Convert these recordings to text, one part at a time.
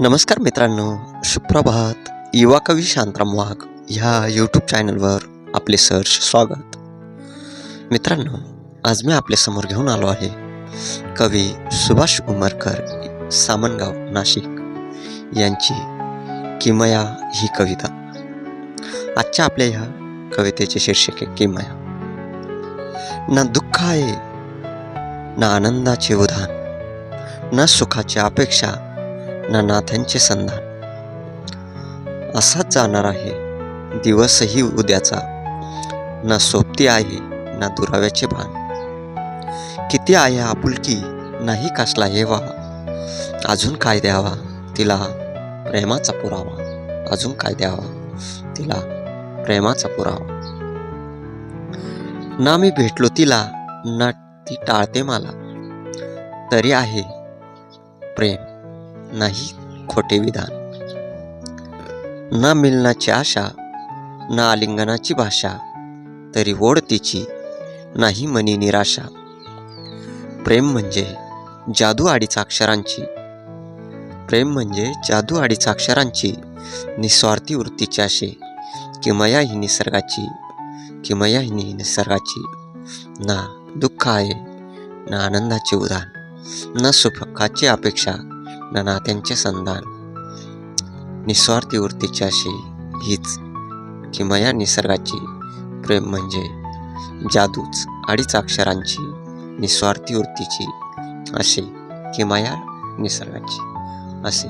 नमस्कार मित्रांनो सुप्रभात. युवा कवी शांतराम वाघ ह्या यूट्यूब चॅनलवर आपले सर्च स्वागत. मित्रांनो आज मी आपल्यासमोर घेऊन आलो आहे कवी सुभाष उमरकर सामनगाव नाशिक. यांची किमया ही कविता. आजच्या आपल्या ह्या कवितेचे शीर्षक आहे किमया. ना दुःख आहे ना आनंदाचे उधान ना सुखाची अपेक्षा ना नाथ्यांचे संधान. असाच जाणार आहे. दिवसही उद्याचा. ना सोबती आहे ना दुराव्याचे भान. किती आहे आपुलकी नाही कसला हेवा अजून काय द्यावा? तिला प्रेमाचा पुरावा. अजून काय द्यावा? तिला प्रेमाचा पुरावा. ना मी भेटलो तिला ना ती टाळते मला. तरी आहे प्रेम. नाही खोटे विधान. ना मिलनाची आशा ना आलिंगनाची भाषा तरी ओढ तिची नाही मनी निराशा. प्रेम म्हणजे जादू अडीच अक्षरांची. प्रेम म्हणजे जादू आडीचा अक्षरांची निस्वार्थी वृत्तीची असे किमया ही निसर्गाची किमया ही निसर्गाची. ना दुःख आहे ना आनंदाचे उदान ना सुखाची अपेक्षा ना नात्यांचे संधान. निस्वार्थी वृत्तीची अशी हीच किमया निसर्गाची प्रेम म्हणजे जादूच अडीच अक्षरांची निस्वार्थी वृत्तीची अशी या निसर्गाची असे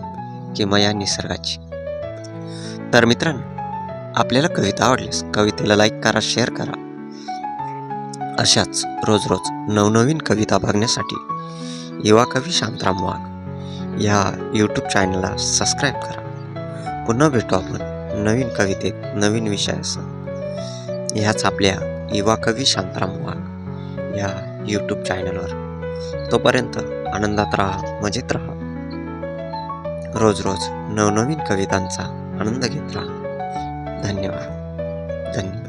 किमया निसर्गाची. तर मित्रांनो आपल्याला कविता आवडल्यास कवितेला लाईक करा शेअर करा. अशाच रोज रोज नवनवीन कविता बघण्यासाठी युवा कवी शांतराम वाघ. या यूट्यूब चॅनलला सबस्क्राईब करा. पुन्हा भेटू आपण नवीन कवितेत नवीन विषयासह. ह्याच आपल्या युवा कवी शांताराम वाघ या यूट्यूब चॅनलवर तोपर्यंत आनंदात राहा मजेत राहा. रोज रोज नवनवीन कवितांचा आनंद घेत राहा. धन्यवाद. धन्यवाद.